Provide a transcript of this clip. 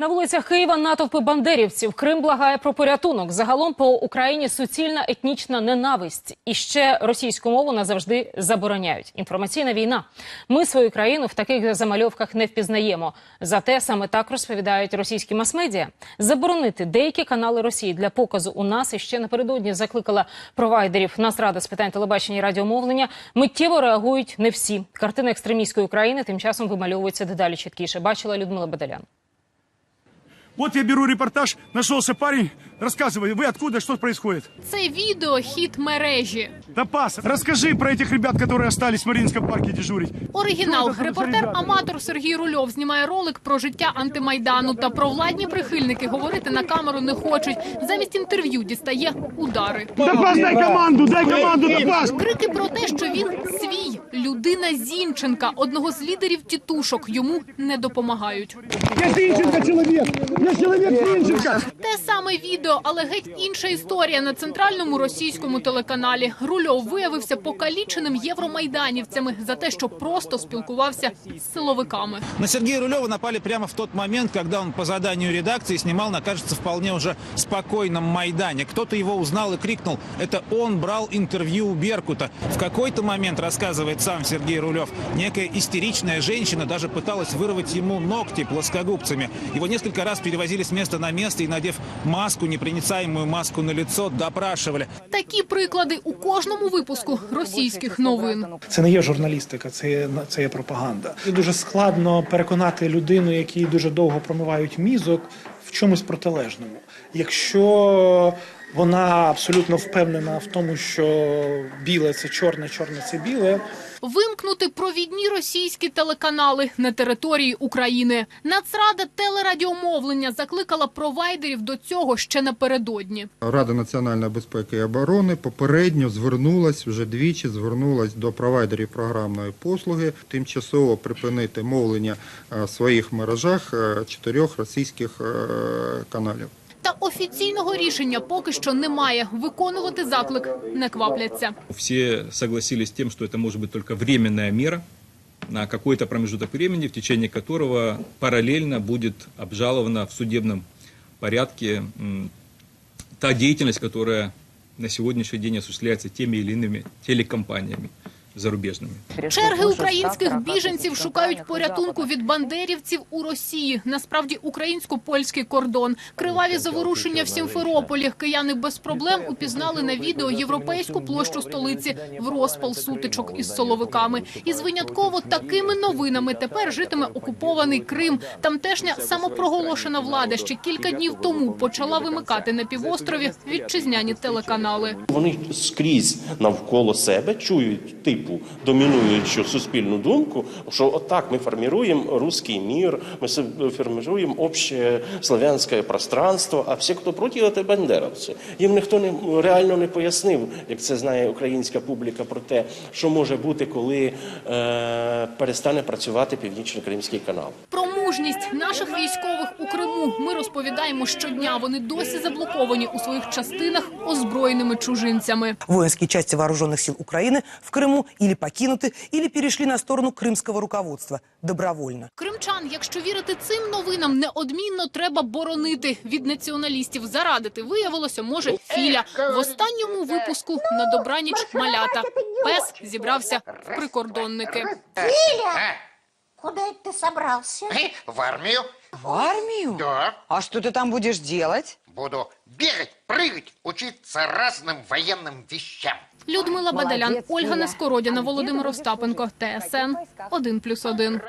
На вулицях Києва натовпи бандерівців. Крим благає про порятунок. Загалом по Україні суцільна етнічна ненависть. І ще російську мову назавжди забороняють. Інформаційна війна. Ми свою країну в таких замальовках не впізнаємо. Зате саме так розповідають російські мас-медіа. Заборонити деякі канали Росії для показу у нас і ще напередодні закликала провайдерів Нацрада з питань телебачення і радіомовлення. Миттєво реагують не всі. Картина екстремістської України тим часом вимальовується дедалі чіткіше. Бачила Людмила Бадалян. Вот я беру репортаж, нашелся парень, рассказывай, вы откуда, что происходит? Це відео хід мережі. Да пас, расскажи про этих ребят, которые остались в Мариинском парке дежурить. Оригінал Що це за репортер ребята? аматор Сергій Рульов знімає ролик про життя антимайдану. Та про владні прихильники говорити на камеру не хочуть. Замість інтерв'ю дістає удари. Да пас, дай команду, дай команду, да пас! Крики про те, що він свій людина Зінченка, одного з лідерів тітушок, йому не допомагають. Я Зинченко человек, я человек Зинченко! Те саме відео, але геть інша історія на центральному російському телеканалі. Рульов виявився покаліченим євромайданівцями за те, що просто спілкувався з силовиками. На Сергея Рулева напали прямо в тот момент, когда он по заданию редакции снимал на, кажется, вполне уже спокойном Майдане. Кто-то его узнал и крикнул, это он брал интервью у Беркута. В какой-то момент, рассказывает сам Сергей Рулев, некая истеричная женщина даже пыталась вырвать ему ногти плоскогубцами. Его несколько раз перевозили с места на место и, надев маску, непроницаемую маску на лицо, допрашивали. Такі приклади у кожному випуску російських новин. Це не є журналістика, це є, це є пропаганда. Дуже складно переконати людину, якій дуже довго промивають мізок, в чомусь протилежному. Якщо вона абсолютно впевнена в тому, що біле це чорне, чорне це біле. Вимкнути провідні російські телеканали на території України. Нацрада телерадіомовлення закликала провайдерів до цього ще напередодні. Рада національної безпеки і оборони попередньо звернулась вже двічі звернулась до провайдерів програмної послуги тимчасово припинити мовлення е, в своїх мережах е, чотирьох російських е, каналів. Та офіційного рішення поки що немає. Виконувати заклик не квапляться. Все согласились с тем, что это может быть только временная мера на какой-то промежуток времени, в течение которого параллельно будет обжалована в судебном порядке м, та деятельность, которая на сегодняшний день осуществляется теми или иными телекомпаниями зарубежными. Черги українських біженців шукають порятунку від бандерівців у Росії. Насправді українсько-польський кордон. Криваві заворушення в Сімферополі. Кияни без проблем упізнали на відео європейську площу столиці в розпал сутичок із соловиками. Із винятково такими новинами тепер житиме окупований Крим. Тамтешня самопроголошена влада ще кілька днів тому почала вимикати на півострові вітчизняні телеканали. Вони скрізь навколо себе чують типу домінуючу суспільну думку, що отак ми формуємо русський мір, ми с- формуємо обще славянське пространство, а всі, хто проти, це бандеровці. Їм ніхто не реально не пояснив, як це знає українська публіка, про те, що може бути, коли е, перестане працювати північно кримський канал. Про мужність наших військових у Криму ми розповідаємо щодня. Вони досі заблоковані у своїх частинах озброєними чужинцями. Воинские части вооруженных сил Украины в Крыму или покинуты, или перешли на сторону крымского руководства добровольно. Кримчан, якщо вірити цим новинам, неодмінно треба боронити від націоналістів. Зарадити виявилося, може Філя в останньому випуску на добраніч малята. Пес зібрався в прикордонники. Куда это ты собрался? В армию В армию? Да. А что ты там будешь делать? буду бегать, прыгать, учиться разным военным вещам. Людмила Бадалян, Ольга Нескородіна, Володимир Остапенко, ТСН 1+,1.